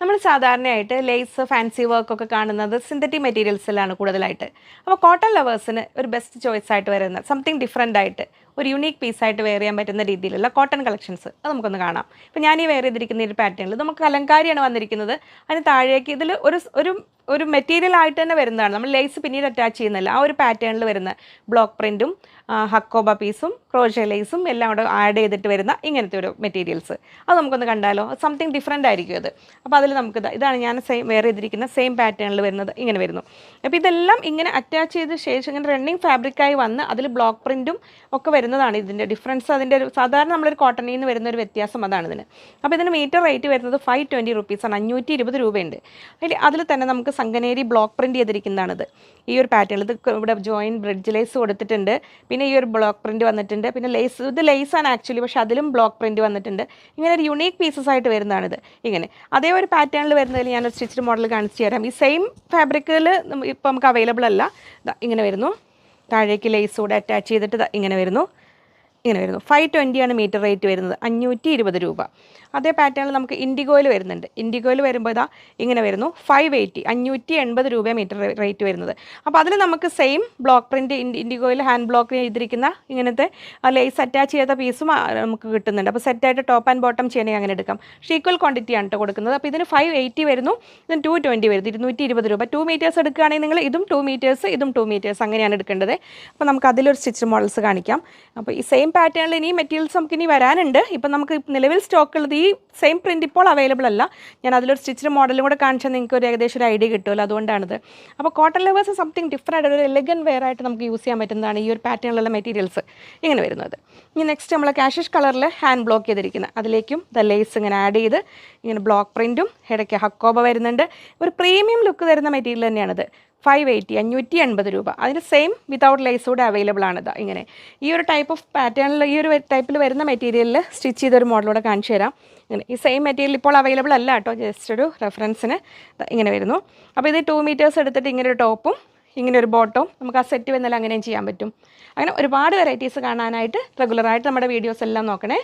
നമ്മൾ സാധാരണയായിട്ട് lace fancy work ഒക്കെ കാണുന്നത് സിന്തറ്റിക് മെറ്റീരിയൽസിലാണ് കൂടുതലായിട്ട്. അപ്പോൾ കോട്ടൺ ലവേഴ്സിന് ഒരു ബെസ്റ്റ് ചോയ്സ് ആയിട്ട് വരുന്നത്. സംതിങ് ഡിഫറെന്റ് ആയിട്ട്. ഒരു യുണീക്ക് പീസായിട്ട് വെയർ ചെയ്യാൻ പറ്റുന്ന രീതിയിലുള്ള കോട്ടൺ കളക്ഷൻസ് അത് നമുക്കൊന്ന് കാണാം. ഇപ്പോൾ ഞാൻ ഈ വെയർ ചെയ്തിരിക്കുന്ന ഒരു പാറ്റേണിൽ നമുക്ക് കലങ്കാരിയാണ് വന്നിരിക്കുന്നത്. അതിന് താഴേക്ക് ഇതിൽ ഒരു ഒരു ഒരു മെറ്റീരിയൽ ആയിട്ട് തന്നെ വരുന്നതാണ്. നമ്മൾ ലേസ് പിന്നീട് അറ്റാച്ച് ചെയ്യുന്നില്ല ആ ഒരു പാറ്റേണിൽ വരുന്ന ബ്ലോക്ക് പ്രിന്റും ഹക്കോബ പീസും ക്രോഷേ ലേസും എല്ലാം കൂടെ ആഡ് ചെയ്തിട്ട് വരുന്ന ഇങ്ങനത്തെ ഒരു മെറ്റീരിയൽസ് അത് നമുക്കൊന്ന് കണ്ടാലോ? സംതിങ് ഡിഫറെന്റ് ആയിരിക്കും അത്. അപ്പോൾ അതിൽ നമുക്ക് ഇതാണ് ഞാൻ സെയിം വെയർ ചെയ്തിരിക്കുന്ന സെയിം പാറ്റേണിൽ വരുന്നത്. ഇങ്ങനെ വരുന്നു. അപ്പോൾ ഇതെല്ലാം ഇങ്ങനെ അറ്റാച്ച് ചെയ്ത ശേഷം ഇങ്ങനെ റണ്ണിങ് ഫാബ്രിക്കായി വന്ന് അതിൽ ബ്ലോക്ക് പ്രിന്റും ഒക്കെ വരുന്നതാണ് ഇതിന്റെ ഡിഫറൻസ് അതിന്റെ ഒരു സാധാരണ നമ്മളൊരു കോട്ടണിൽ നിന്ന് വരുന്ന ഒരു വ്യത്യാസം അതാണ് ഇതിന്. അപ്പോൾ ഇതിന് മീറ്റർ റേറ്റ് വരുന്നത് ഫൈവ് ട്വന്റി റുപ്പീസാണ് അഞ്ഞൂറ്റി ഇരുപത് രൂപയുണ്ട്. അതിൽ അതിൽ തന്നെ നമുക്ക് സംഗനേരി ബ്ലോക്ക് പ്രിന്റ് ചെയ്തിരിക്കുന്നതാണിത് ഈ ഒരു പാറ്റേൺ ഇത് ഇവിടെ ജോയിൻ ബ്രിഡ്ജ് ലേസ് കൊടുത്തിട്ടുണ്ട്. പിന്നെ ഈ ഒരു ബ്ലോക്ക് പ്രിന്റ് വന്നിട്ടുണ്ട്. പിന്നെ ലേസ് ഇത് ലേസാണ് ആക്ച്വലി പക്ഷേ അതിലും ബ്ലോക്ക് പ്രിന്റ് വന്നിട്ടുണ്ട്. ഇങ്ങനെ ഒരു യുണീക്ക് പീസസ് ആയിട്ട് വരുന്നതാണിത് ഇങ്ങനെ. അതേ ഒരു പാറ്റേണിൽ വരുന്നതിൽ ഞാൻ ഒരു സ്റ്റിച്ച് മോഡൽ കാണിച്ചു തരാം. ഈ സെയിം ഫാബ്രിക്കിൽ ഇപ്പോൾ നമുക്ക് അവൈലബിൾ അല്ല. ഇങ്ങനെ വരുന്നു. താഴേക്ക് ലേസ് കൂടെ അറ്റാച്ച് ചെയ്തിട്ട് ഇങ്ങനെ വരുന്നു. ഇങ്ങനെ വരുന്നു. ഫൈവ് ട്വന്റിയാണ് മീറ്റർ റേറ്റ് വരുന്നത്. അഞ്ഞൂറ്റി ഇരുപത് രൂപ. അതേ പാറ്റേണിൽ നമുക്ക് ഇൻഡിഗോയിൽ വരുന്നുണ്ട്. ഇൻഡിഗോയിൽ വരുമ്പോൾ ഇതാ ഇങ്ങനെ വരുന്നു. ഫൈവ് എയ്റ്റി അഞ്ഞൂറ്റി എൺപത് രൂപ മീറ്റർ റേറ്റ് വരുന്നത്. അപ്പോൾ അതിൽ നമുക്ക് സെയിം ബ്ലോക്ക് പ്രിന്റ് ഇൻഡിഗോയിൽ ഹാൻഡ് ബ്ലോക്ക് ചെയ്തിരിക്കുന്ന ഇങ്ങനത്തെ ലേസ് അറ്റാച്ച് ചെയ്ത പീസും നമുക്ക് കിട്ടുന്നുണ്ട്. അപ്പോൾ സെറ്റായിട്ട് ടോപ്പ് ആൻഡ് ബോട്ടം ചെയ്യണമെങ്കിൽ അങ്ങനെ എടുക്കാം. പക്ഷേ ഈക്വൽ ക്വാണ്ടിറ്റി ആണ് കേട്ടോ കൊടുക്കുന്നത്. അപ്പോൾ ഇതിന് ഫൈവ് എയ്റ്റി വരുന്നു. ഇതിന് ടു ട്വന്റി വരുന്നു. ഇരുന്നൂറ്റി ഇരുപത് രൂപ. ടു മീറ്റേഴ്സ് എടുക്കുകയാണെങ്കിൽ നിങ്ങൾ ഇതും ടു മീറ്റേഴ്സ് ഇതും ടു മീറ്റേഴ്സ് അങ്ങനെയാണ് എടുക്കേണ്ടത്. അപ്പോൾ നമുക്ക് അതിലൊരു സ്റ്റിച്ച് മോഡൽസ് കാണിക്കാം. അപ്പോൾ ഈ സെയിം പാറ്റേണിൽ ഇനി മെറ്റീരിയൽസ് നമുക്ക് ഇനി വരാനുണ്ട്. ഇപ്പം നമുക്ക് നിലവിൽ സ്റ്റോക്ക് ഉള്ളത് ഈ സെയിം പ്രിന്റ് ഇപ്പോൾ അവൈലബിൾ അല്ല. ഞാൻ അതിലൊരു സ്റ്റിച്ച് മോഡലും കൂടെ കാണിച്ചാൽ നിങ്ങൾക്ക് ഒരു ഏകദേശം ഒരു ഐഡിയ കിട്ടുമല്ലോ. അതുകൊണ്ടാണിത്. അപ്പോൾ കോട്ടൺ ലെവേഴ്സ് സംതിങ് ഡിഫറെന്റ് ഒരു എലഗൻ വെയർ ആയിട്ട് നമുക്ക് യൂസ് ചെയ്യാൻ പറ്റുന്നതാണ് ഈ ഒരു പാറ്റേണിലുള്ള മെറ്റീരിയൽസ് ഇങ്ങനെ വരുന്നത്. ഇനി നെക്സ്റ്റ് നമ്മൾ കാഷിഷ് കളറിൽ ഹാൻഡ് ബ്ലോക്ക് ചെയ്തിരിക്കുന്നത്. അതിലേക്കും ദ ലേസ് ഇങ്ങനെ ആഡ് ചെയ്ത് ഇങ്ങനെ ബ്ലോക്ക് പ്രിന്റും ഇടയ്ക്ക് ഹക്കോബ വരുന്നുണ്ട്. ഒരു പ്രീമിയം ലുക്ക് തരുന്ന മെറ്റീരിയൽ തന്നെയാണിത്. ഫൈവ് എയ്റ്റി അഞ്ഞൂറ്റി എൺപത് രൂപ. അതിന് സെയിം വിതൗട്ട് ലേസ് കൂടെ അവൈലബിൾ ആണിത് ഇങ്ങനെ. ഈ ഒരു ടൈപ്പ് ഓഫ് പാറ്റേണിൽ ഈ ഒരു ടൈപ്പിൽ വരുന്ന മെറ്റീരിയലിൽ സ്റ്റിച്ച് ചെയ്തൊരു മോഡലൂടെ കാണിച്ചു തരാം. ഇങ്ങനെ. ഈ സെയിം മെറ്റീരിയൽ ഇപ്പോൾ അവൈലബിൾ അല്ല കേട്ടോ. ജസ്റ്റ് ഒരു റെഫറൻസിന് ഇങ്ങനെ വരുന്നു. അപ്പോൾ ഇത് ടു മീറ്റേഴ്സ് എടുത്തിട്ട് ഇങ്ങനെ ഒരു ടോപ്പും ഇങ്ങനെ ഒരു ബോട്ടവും നമുക്ക് ആ സെറ്റ് വന്നാലും അങ്ങനെയും ചെയ്യാൻ പറ്റും. അങ്ങനെ ഒരുപാട് വെറൈറ്റീസ് കാണാനായിട്ട് റെഗുലറായിട്ട് നമ്മുടെ വീഡിയോസ് എല്ലാം നോക്കണേ.